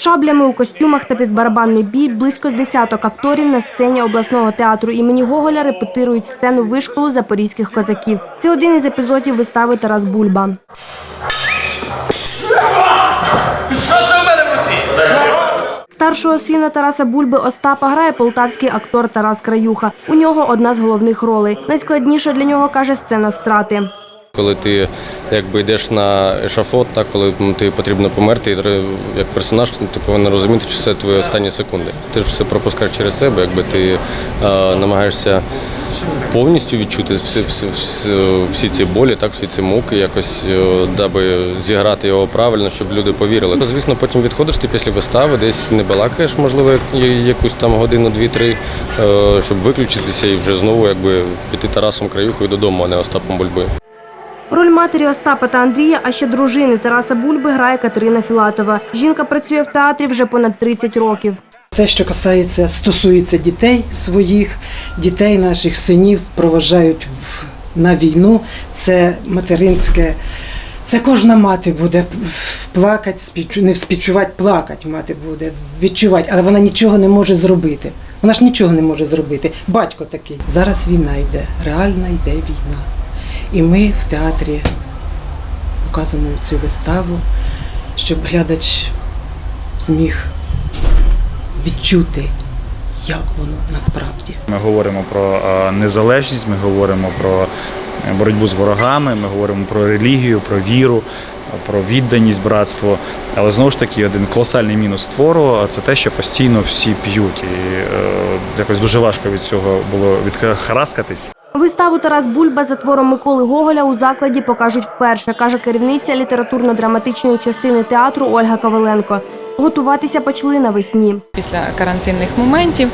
шаблями у костюмах та під барабанний бій близько з десяток акторів на сцені обласного театру імені Гоголя репетирують сцену вишколу запорізьких козаків. Це один із епізодів вистави Тарас Бульба. Старшого сина Тараса Бульби Остапа грає полтавський актор Тарас Краюха. У нього одна з головних ролей. Найскладніша для нього каже сцена страти. Коли ти якби йдеш на ешафот, так коли тобі потрібно померти, як персонаж, ти повинен розуміти, що це твої останні секунди. Ти ж все пропускаєш через себе, якби ти е, намагаєшся повністю відчути всі, всі, всі, ці болі, так, всі ці муки, якось е, даби зіграти його правильно, щоб люди повірили. То, звісно, потім відходиш ти після вистави, десь не балакаєш, можливо, якусь там годину, дві-три, е, щоб виключитися і вже знову якби піти Тарасом Краюхою додому, а не Остапом Бульбою. Роль матері Остапа та Андрія, а ще дружини Тараса Бульби грає Катерина Філатова. Жінка працює в театрі вже понад 30 років. Те, що касається, стосується дітей своїх, дітей наших синів проважають в, на війну. Це материнське. Це кожна мати буде плакати, спічу, не співчувати, плакати мати буде, відчувати, але вона нічого не може зробити. Вона ж нічого не може зробити. Батько такий. Зараз війна йде, реальна йде війна. І ми в театрі показуємо цю виставу, щоб глядач зміг відчути, як воно насправді. Ми говоримо про е, незалежність, ми говоримо про боротьбу з ворогами, ми говоримо про релігію, про віру, про відданість, братство. Але знову ж таки, один колосальний мінус твору це те, що постійно всі п'ють. І е, якось дуже важко від цього було відхараскатись. Виставу Тарас Бульба за твором Миколи Гоголя у закладі покажуть вперше, каже керівниця літературно-драматичної частини театру Ольга Коваленко. Готуватися почали навесні. Після карантинних моментів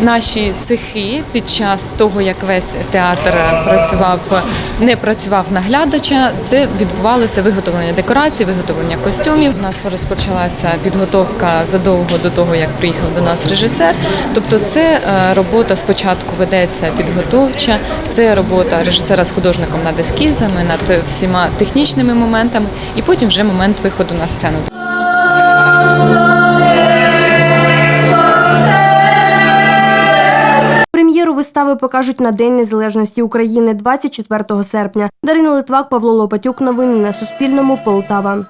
наші цехи під час того, як весь театр працював, не працював на глядача, це відбувалося виготовлення декорацій, виготовлення костюмів. У нас розпочалася підготовка задовго до того, як приїхав до нас режисер. Тобто, це е, робота спочатку ведеться підготовча, це робота режисера з художником над ескізами, над всіма технічними моментами, і потім вже момент виходу на сцену. Прем'єру вистави покажуть на День Незалежності України 24 серпня. Дарина Литвак, Павло Лопатюк. Новини на Суспільному. Полтава.